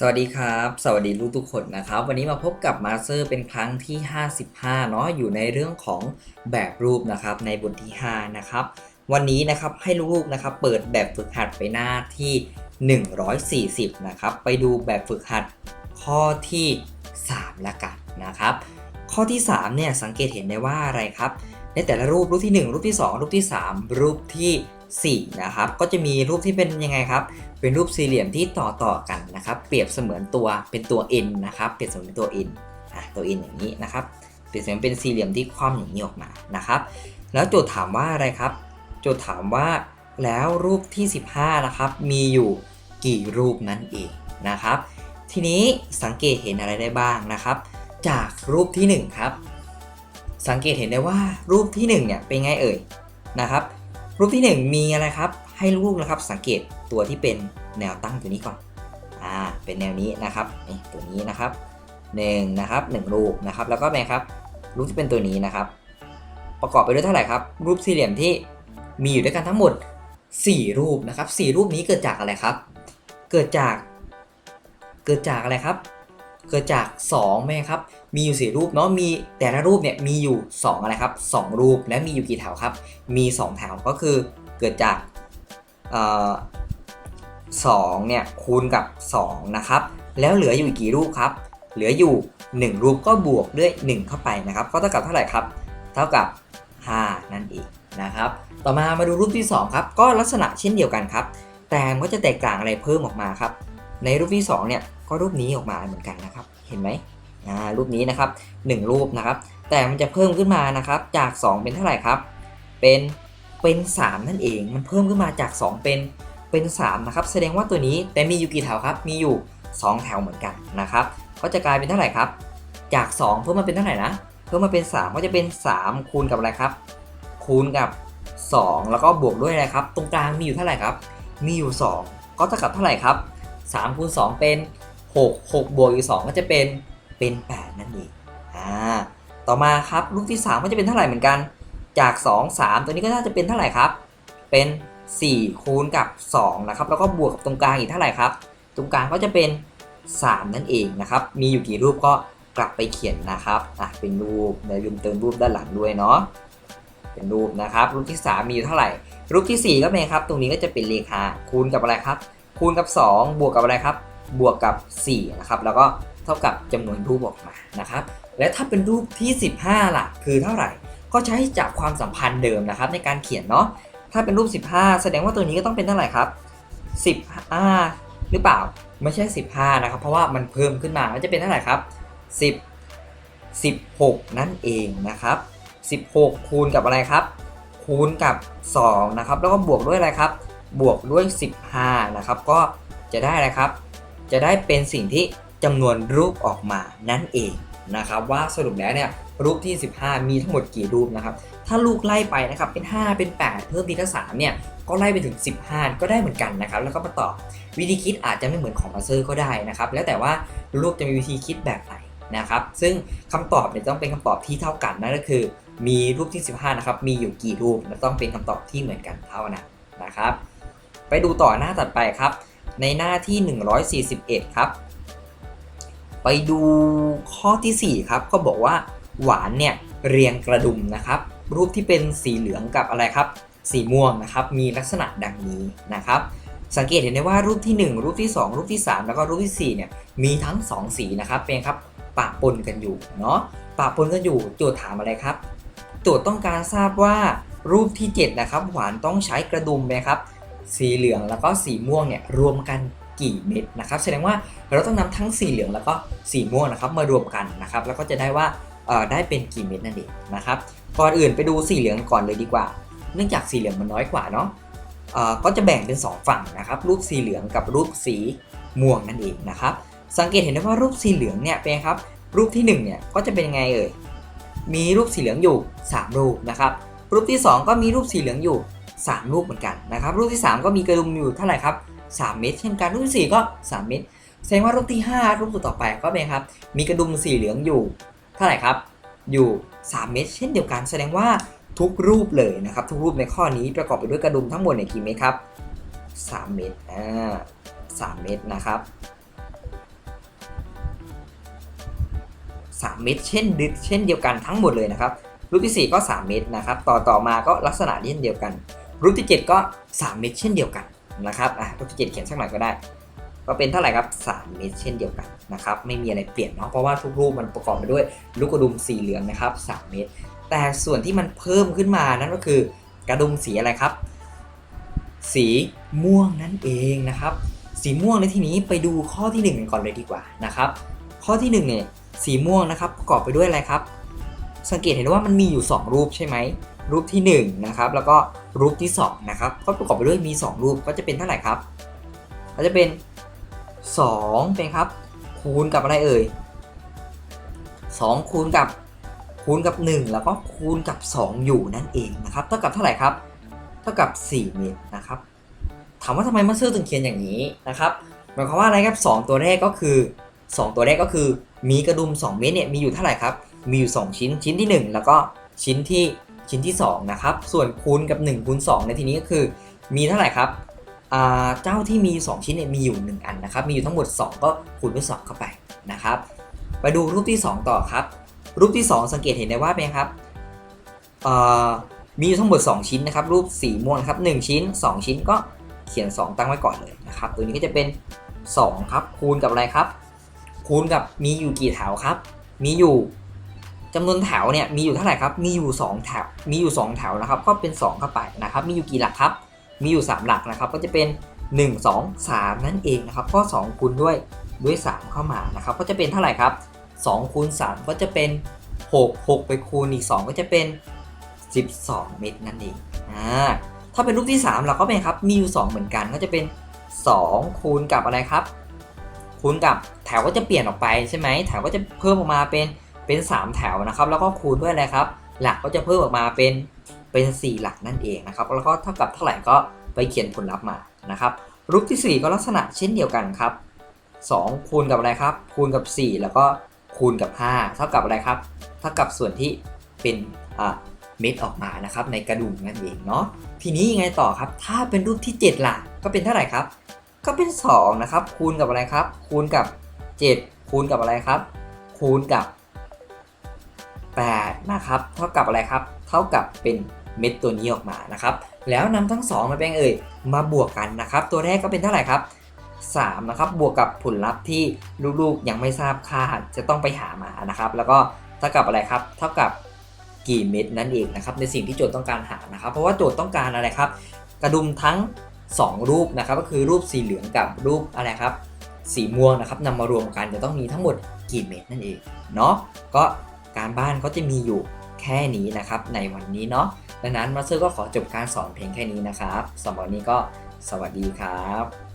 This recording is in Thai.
สวัสดีครับ สวัสดีลูกทุกคนนะครับ วันนี้มาพบกับมาสเตอร์เป็นครั้งที่ 55 เนาะอยู่ในเรื่องของแบบรูปนะครับในบทที่ 5 นะครับ วันนี้นะครับให้ลูกๆนะครับเปิดแบบฝึกหัดไปหน้าที่ 140 นะครับ ไปดูแบบฝึกหัดข้อที่ 3 ละกันนะครับ ข้อที่ 3 เนี่ยสังเกตเห็นได้ว่าอะไรครับ ในแต่ละรูปรูปที่ 1 รูปที่ 2 รูปที่ 3 รูปทีสี่ 4 นะครับ ก็จะมีรูปที่เป็นยังไงครับ เป็นรูปสี่เหลี่ยมที่ต่อต่อกันนะครับ เปรียบเสมือนตัวเป็นตัว n นะครับ เปรียบเสมือนเป็นตัว n อะตัว n อย่างนี้นะครับ เปรียบเสมือนเป็นสี่เหลี่ยมที่คว่ำอย่างนี้ออกมานะครับ แล้วโจทย์ถามว่าอะไรครับ โจทย์ถามว่าแล้วรูปที่ 15 นะครับ มีอยู่กี่รูปนั่นเองนะครับ ทีนี้สังเกตเห็นอะไรได้บ้างนะครับ จากรูปที่ 1 ครับ สังเกตเห็นได้ว่ารูปที่ 1 เนี่ยเป็นไงเอ่ยนะครับ รูปที่ 1 มีอะไรครับ ให้ลูกนะครับ สังเกตตัวที่เป็นแนวตั้งตัวนี้ก่อน อ่า เป็นแนวนี้นะครับนี่ตัวนี้นะครับ1นะครับ1รูปนะครับ แล้วก็ไงครับ รูปที่เป็นตัวนี้นะครับ ประกอบไปด้วยเท่าไหร่ครับ รูปสี่เหลี่ยมที่มีอยู่ด้วยกันทั้งหมด 4 รูปนะครับ4รูปนี้เกิดจากอะไรครับ เกิดจาก เกิดจากอะไรครับ เกิดจาก2ไหมครับ มีอยู่ 4 รูปเนาะ มีแต่ละรูปเนี่ยมีอยู่2อะไรครับ2รูปและมีอยู่กี่แถวครับ มี 2 แถวก็คือเกิดจากเอ่อ2เนี่ยคูณกับ 2 นะครับ แล้วเหลืออยู่กี่รูปครับ เหลืออยู่ 1 รูปก็บวกด้วย 1 เข้าไปนะครับ ก็เท่ากับเท่าไหร่ครับ เท่ากับ 5 นั่นเองนะครับ ต่อมามาดูรูปที่ 2 ครับ ก็ลักษณะเช่นเดียวกันครับ แต่มันก็จะแตกต่างอะไรเพิ่มออกมาครับ ในรูปที่2เนี่ยก็รูปนี้ออกมาเหมือนกันนะครับ เห็นไหมอ่ารูปนี้นะครับ 1 รูปนะครับ แต่มันจะเพิ่มขึ้นมานะครับ จาก 2 เป็นเท่าไหร่ครับ เป็นเป็น 3 นั่นเอง มันเพิ่มขึ้นมาจาก 2 เป็นเป็น 3 นะครับ แสดงว่าตัวนี้แต่มีอยู่กี่แถวครับ มีอยู่ 2 แถวเหมือนกันนะครับ ก็จะกลายเป็นเท่าไหร่ครับ จาก 2 เพิ่มมาเป็นเท่าไหร่นะ เพิ่มมาเป็น 3 ก็จะเป็น 3 คูณกับอะไรครับ คูณกับ 2 แล้วก็บวกด้วยอะไรครับ ตรงกลางมีอยู่เท่าไหร่ครับ มีอยู่ 2 ก็เท่ากับเท่าไหร่ครับ 3คูณ2เป็น 6 6 บวกอีก 2 ก็จะเป็นเป็น 8 นั่นเองอ่าต่อมาครับรูปที่ 3 ก็จะเป็นเท่าไหร่เหมือนกัน จาก 2 3 ตัวนี้ก็น่าจะเป็นเท่าไหร่ครับ เป็น 4 คูณกับ 2 นะครับ แล้วก็บวกกับตรงกลางอีกเท่าไหร่ครับ ตรงกลางก็จะเป็น 3 นั่นเองนะครับ มีอยู่กี่รูปก็กลับไปเขียนนะครับอะเป็นรูปเดี๋ยวลืมเติมรูปด้านหลังด้วยเนาะเป็นรูปนะครับ รูปที่ 3 มีอยู่เท่าไหร่ รูปที่ 4 ก็เป็นครับ ตรงนี้ก็จะเป็นเลขาคูณกับอะไรครับ คูณกับ 2 บวกกับอะไรครับ บวกกับ4นะครับแล้วก็เท่ากับจำนวนรูปออกมานะครับ และถ้าเป็นรูปที่ 15ล่ะคือเท่าไหร่ ก็ใช้จากความสัมพันธ์เดิมนะครับ ในการเขียนเนาะถ้าเป็นรูป 15 แสดงว่าตัวนี้ก็ต้องเป็นเท่าไหร่ครับ15หรือเปล่าไม่ใช่ 15นะครับเพราะว่ามันเพิ่มขึ้นมาก็จะเป็นเท่าไหร่ครับ 10 16 นั่นเองนะครับ 16 คูณกับอะไรครับ คูณกับ 2 นะครับ แล้วก็บวกด้วยอะไรครับ บวกด้วย 15 นะครับ ก็จะได้อะไรครับ จะได้เป็นสิ่งที่จำนวนรูปออกมานั่นเองนะครับ ว่าสรุปแล้วเนี่ยรูปที่ 15 มีทั้งหมดกี่รูปนะครับ ถ้าลูกไล่ไปนะครับเป็น 5 เป็น 8 เพิ่มทีละ3เนี่ยก็ไล่ไปถึง 15 ก็ได้เหมือนกันนะครับ แล้วก็มาตอบวิธีคิดอาจจะไม่เหมือนของมาเซอร์ก็ได้นะครับ แล้วแต่ว่าลูกจะมีวิธีคิดแบบไหนนะครับ ซึ่งคำตอบเนี่ยต้องเป็นคำตอบที่เท่ากันนั่นก็คือ มีรูปที่ 15 นะครับ มีอยู่กี่รูปและต้องเป็นคำตอบที่เหมือนกันเท่านั้นนะครับ ไปดูต่อหน้าถัดไปครับ ในหน้าที่ 141 ครับ ไปดูข้อทีสี่ 4 ครับ ก็บอกว่าหวานเนี่ยเรียงกระดุมนะครับ รูปที่เป็นสีเหลืองกับอะไรครับ สีม่วงนะครับ มีลักษณะดังนี้นะครับ สังเกตเห็นได้ว่ารูปที่ 1 รูปที่ 2 รูปที่ 3 แล้วก็รูปที่ 4 เนี่ยมีทั้ง 2 สีนะครับเป็นครับปะปนกันอยู่เนาะปะปนกันอยู่โจทย์ถามอะไรครับโจทย์ต้องการทราบว่ารูปที่ 7 นะครับ หวานต้องใช้กระดุมไหมครับ สีเหลืองแล้วก็สีม่วงเนี่ยรวมกันกี่เม็ดนะครับแสดงว่าเราต้องนำทั้งสีเหลืองแล้วก็สีม่วงนะครับมารวมกันนะครับแล้วก็จะได้ว่าได้เป็นกี่เม็ดนั่นเองนะครับก่อนอื่นไปดูสีเหลืองก่อนเลยดีกว่า เนื่องจากสีเหลืองมันน้อยกว่าเนาะก็จะแบ่งเป็น 2 ฝั่งนะครับรูปสีเหลืองกับรูปสีม่วงนั่นเองนะครับสังเกตเห็นได้ว่ารูปสีเหลืองเนี่ยเป็นครับรูปที่1เนี่ยก็จะเป็นยังไงเอ่ยมีรูปสีเหลืองอยู่ 3 รูปนะครับรูปที่ 2 ก็มีรูปสีเหลืองอยู่ 3รูปเหมือนกันนะครับรูปที่ 3 ก็มีกระดุมอยู่เท่าไหร่ครับ 3 เม็ดเช่นกันรูปที่ 4 ก็ 3 เม็ดแสดงว่ารูปที่5รูปต่อไปก็เป็นครับมีกระดุมสีเหลืองอยู่เท่าไหร่ครับอยู่ 3 เม็ดเช่นเดียวกันแสดงว่าทุกรูปเลยนะครับทุกรูปในข้อนี้ประกอบไปด้วยกระดุมทั้งหมดเนี่ยกี่เม็ดครับ 3 เม็ดอ่า3เม็ดนะครับ3 เม็ดเช่นเดเช่นเดียวกันทั้งหมดเลยนะครับรูปที่ 4 ก็ 3 เม็ดนะครับ ต่อต่อมาก็ลักษณะเช่นเดียวกัน รูปที่ 7 ก็ 3 เม็ดเช่นเดียวกันนะครับอะรูปที่7เขียนสักหน่อยก็ได้ ก็เป็นเท่าไหร่ครับ 3 เม็ดเช่นเดียวกันนะครับไม่มีอะไรเปลี่ยนเนาะเพราะว่าทุกรูปมันประกอบไปด้วยลูกกระดุมสีเหลืองนะครับ 3 เม็ดแต่ส่วนที่มันเพิ่มขึ้นมานั่นก็คือกระดุมสีอะไรครับ สีม่วงนั่นเองนะครับ สีม่วงในที่นี้ไปดูข้อที่ 1 กันก่อนเลยดีกว่านะครับข้อที่1เนี่ยสีม่วงนะครับประกอบไปด้วยอะไรครับ สังเกตเห็นว่ามันมีอยู่ 2 รูปใช่ไหม รูปที่ 1 นะครับ แล้วก็รูปที่ 2 นะครับ ก็ประกอบไปด้วยมี 2 รูปก็จะเป็นเท่าไหร่ครับ ก็จะเป็น 2 เป็นครับ คูณกับอะไรเอ่ย 2 คูณกับคูณกับ 1 แล้วก็คูณกับ 2 อยู่นั่นเองนะครับ เท่ากับเท่าไหร่ครับ เท่ากับ 4 เมตรนะครับ ถามว่าทำไมมาสเตอร์ถึงเขียนอย่างนี้นะครับ หมายความว่าอะไรครับ 2 ตัวแรกก็คือ 2 ตัวแรกก็คือ มีกระดุม 2 เมตรเนี่ยมีอยู่เท่าไหร่ครับ มีอยู่ 2 ชิ้นชิ้นที่ 1 แล้วก็ชิ้นที่ ชิ้นที่ 2 นะครับ ส่วนคูณกับ1คูณ2ในที่นี้ก็คือ มีเท่าไหร่ครับเจ้าที่มี 2 ชิ้นเนี่ยมีอยู่ 1 อันนะครับ มีอยู่ทั้งหมด 2 ก็คูณด้วย2เข้าไปนะครับ ไปดูรูปที่ 2 ต่อครับ รูปที่ 2 สังเกตเห็นได้ว่าเป็นครับมีอยู่ทั้งหมด 2 ชิ้นนะครับ รูปสีม่วงนะครับ1ชิ้น 2 ชิ้นก็เขียน 2 ตั้งไว้ก่อนเลยนะครับตัวนี้ก็จะเป็น 2 ครับ คูณกับอะไรครับ คูณกับมีอยู่กี่แถวครับ มีอยู่ จำนวนแถวเนี่ยมีอยู่เท่าไหร่ครับ มีอยู่2แถว มีอยู่2แถวนะครับ ก็เป็น 2 เข้าไปนะครับ มีอยู่กี่หลักครับ มีอยู่ 3 หลักนะครับ ก็จะเป็น 1 2 3 นั่นเองนะครับ ก็ 2 คูณด้วยด้วย 3 เข้ามานะครับ ก็จะเป็นเท่าไหร่ครับ2คูณ3ก็จะเป็น 6 6 ไปคูณอีก 2 ก็จะเป็น 12 เม็ดนั่นเอง อ่า ถ้าเป็นรูปที่ 3 เราก็เป็นครับ มีอยู่ 2 เหมือนกัน ก็จะเป็น 2 คูณกับอะไรครับ คูณกับแถวก็จะเปลี่ยนออกไปใช่ไหมแถวก็จะเพิ่มออกมาเป็น เป็น 3 แถวนะครับ แล้วก็คูณด้วยอะไรครับ หลักก็จะเพิ่มออกมาเป็นเป็น 4 หลักนั่นเองนะครับ แล้วก็เท่ากับเท่าไหร่ก็ไปเขียนผลลัพธ์มานะครับ รูปที่ 4 ก็ลักษณะเช่นเดียวกันครับ 2 คูณกับอะไรครับ คูณกับ 4 แล้วก็คูณกับ 5 เท่ากับอะไรครับ เท่ากับส่วนที่เป็นอ่าเม็ดออกมานะครับในกระดุมนั่นเองเนาะ ทีนี้ยังไงต่อครับ ถ้าเป็นรูปที่ 7 ล่ะ ก็เป็นเท่าไหร่ครับ ก็เป็น2นะครับ คูณกับอะไรครับ คูณกับ 7 คูณกับอะไรครับ คูณกับ 8นะครับเท่ากับอะไรครับ เท่ากับเป็นเม็ดตัวนี้ออกมานะครับแล้วนำทั้ง2มาเป็นเอ่ยมาบวกกันนะครับตัวแรกก็เป็นเท่าไหร่ครับ3นะครับบวกกับผลลัพธ์ที่ลูกๆยังไม่ทราบค่าจะต้องไปหามานะครับแล้วก็เท่ากับอะไรครับ เท่ากับกี่เม็ดนั่นเองนะครับในสิ่งที่โจทย์ต้องการหานะครับ เพราะว่าโจทย์ต้องการอะไรครับ กระดุมทั้ง 2 รูปนะครับก็คือรูปสีเหลืองกับรูปอะไรครับสีม่วงนะครับนำมารวมกันจะต้องมีทั้งหมดกี่เม็ดนั่นเองเนาะก็ การบ้านก็จะมีอยู่แค่นี้นะครับในวันนี้เนาะดังนั้นมาสเตอร์ก็ขอจบการสอนเพียงแค่นี้นะครับสำหรับวันนี้ก็สวัสดีครับ